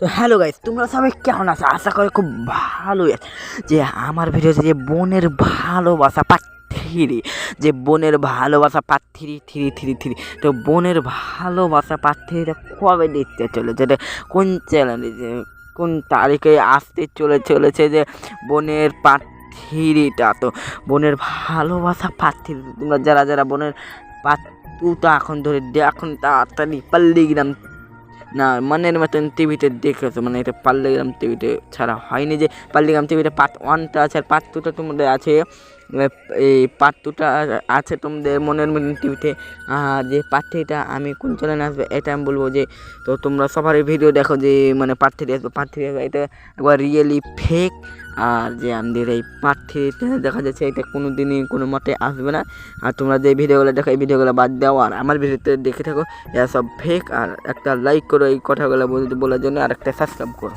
তো hello guys তোমরা সবাই কেমন আছো? আশা করি খুব আছে। যে আমার ভিডিওতে যে বোনের ভালোবাসা থ্রি যে বোনের ভালোবাসা পার্ট থ্রি থ্রি থ্রি তো বোনের ভালোবাসা থ্রিটা কবে দেখতে চলেছে? এটা কোন চ্যানেলে যে কোন তারিখে আসতে চলে চলেছে যে বোনের পার্ট থ্রিটা তো বোনের ভালোবাসা থ্রি তোমরা যারা যারা বোনের পার্ট টুটা এখন ধরে এখন তাড়াতাড়ি পাল্লিগ্রাম না, মনের মতন টিভিতে দেখেছ? মানে এটা পাল্লিগ্রাম টিভিতে ছাড়া হয়নি যে পাল্লিগ্রাম টিভিতে পার্ট ওয়ানটা আছে আর পার্ট টুটা তোমাদের আছে। এই পার্ট আছে তোমাদের মনের মতন টিভিতে যে পার্ট থ্রিটা আমি কোন চ্যানেলে আসবে, এটা আমি বলব যে, তো তোমরা সবারই ভিডিও দেখো যে মানে পার্ট আসবে। পার্ট আসবে, এটা একবার রিয়েলি ফেক আর যে আমাদের এই পার্ট থ্রিতে দেখা যাচ্ছে, এটা কোনো দিনই কোনো মতে আসবে না। আর তোমরা যে ভিডিওগুলো দেখো, এই ভিডিওগুলো বাদ দাও। আর আমার ভিডিওতে দেখে থাকো, এরা সব ফেক আর একটা লাইক করো এই কথাগুলো বলার জন্য, আর একটা সাবস্ক্রাইব করো।